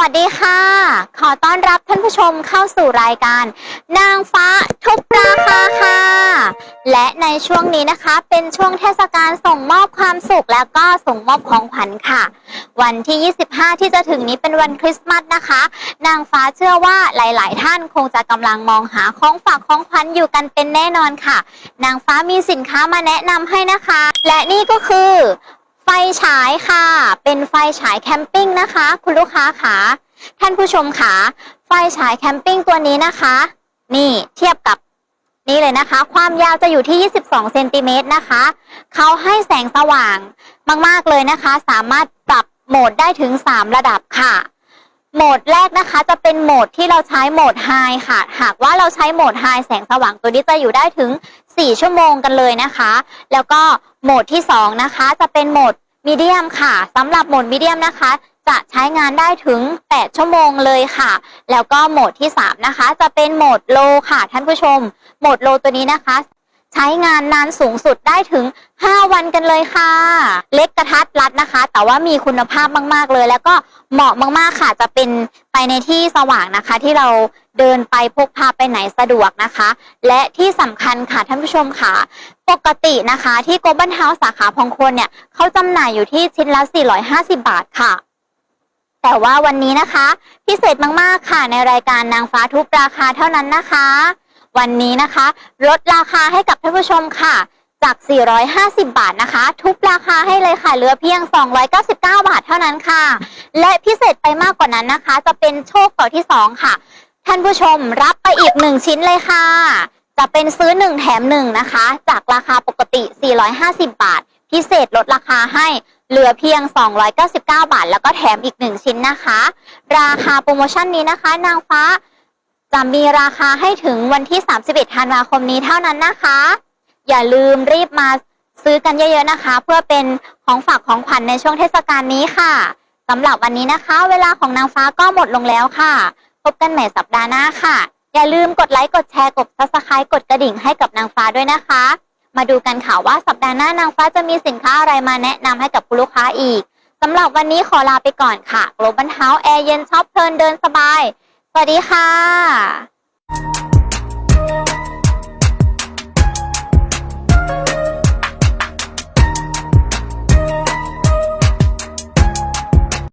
วัสดีค่ะ ขอต้อนรับท่านผู้ชมเข้าสู่รายการ นางฟ้าทุกราคาค่ะ และในช่วงนี้นะคะเป็นช่วงเทศกาลส่งมอบความสุขแล้วก็ส่งมอบของขวัญค่ะ วันที่ 25 ที่จะถึงนี้เป็นวันคริสต์มาสนะคะ นางฟ้าเชื่อว่าหลาย ๆ ท่านคงจะกำลังมองหาของฝากของขวัญอยู่กันเป็นแน่นอนค่ะ นางฟ้ามีสินค้ามาแนะนำให้นะคะ และนี่ก็คือไฟฉายค่ะ ฉายแคมปิ้งนะคะ คุณลูกค้าค่ะท่านผู้ชมค่ะไฟฉายแคมปิ้งตัวนี้นะคะ นี่เทียบกับนี่เลยนะคะ ความยาวจะอยู่ที่ 22 เซนติเมตรนะคะ เขาให้แสงสว่างมาก ๆ เลยนะคะ สามารถปรับโหมดได้ถึง 3 ระดับค่ะ โหมดแรกนะคะ จะเป็นโหมดที่เราใช้โหมดไฮค่ะ หากว่าเราใช้โหมดไฮแสงสว่างตัวนี้จะอยู่ได้ถึง 4 ชั่วโมงกันเลยนะคะ แล้วก็โหมดที่ 2 นะคะ จะเป็นโหมด มีเดียมค่ะสำหรับโหมดมีเดียมนะคะ จะใช้งานได้ถึง 8 ชั่วโมงเลยค่ะ แล้วก็โหมดที่ 3 นะคะ จะเป็นโหมดโลค่ะท่านผู้ชม โหมดโลตัวนี้นะคะ ใช้งานนานสูงสุดได้ถึง 5 วันกันเลยค่ะ เล็ก แต่ว่ามีคุณภาพมาก ๆ เลย แล้วก็เหมาะมาก ๆ ค่ะ จะเป็นไปในที่สว่างนะคะ ที่เราเดินไปพกพาไปไหนสะดวกนะคะ และที่สำคัญค่ะท่านผู้ชมค่ะ ปกตินะคะที่โกลบอลเฮาส์สาขาพองคนเนี่ยเขาจำหน่ายอยู่ที่ชิ้นละ 450 บาทค่ะแต่ว่าวันนี้นะคะ พิเศษมากๆค่ะ ในรายการนางฟ้าทุบราคาเท่านั้นนะคะ วันนี้นะคะ ลดราคาให้กับท่านผู้ชมค่ะ จาก 450 บาทนะคะ ทุบราคาให้เลยค่ะ เหลือเพียง 299 บาทเท่านั้นค่ะ และพิเศษไปมากกว่านั้นนะคะ จะเป็นโชคต่อที่ 2 ค่ะ ท่านผู้ชมรับไปอีก 1 ชิ้นเลยค่ะ จะเป็นซื้อ 1 แถม 1 นะคะ จากราคาปกติ 450 บาท พิเศษลดราคาให้เหลือเพียง 299 บาท แล้วก็แถมอีก 1 ชิ้นนะคะ ราคาโปรโมชั่นนี้นะคะ นางฟ้าจะมีราคาให้ถึงวันที่ 31 ธันวาคมนี้เท่านั้นนะคะ อย่าลืมรีบมาซื้อกันเยอะๆนะคะ เพื่อเป็นของฝากของขวัญในช่วงเทศกาลนี้ค่ะสำหรับวันนี้นะคะ เวลาของนางฟ้าก็หมดลงแล้วค่ะ พบกันใหม่สัปดาห์หน้าค่ะ อย่าลืมกดไลค์กดแชร์กดซับสไครต์กดกระดิ่งให้กับนางฟ้าด้วยนะคะ มาดูกันค่ะว่าสัปดาห์หน้านางฟ้าจะมีสินค้าอะไรมาแนะนำให้กับคุณลูกค้าอีกสำหรับวันนี้ขอลาไปก่อนค่ะ Global House แอร์เย็นชอบเพลินเดินสบาย สวัสดีค่ะ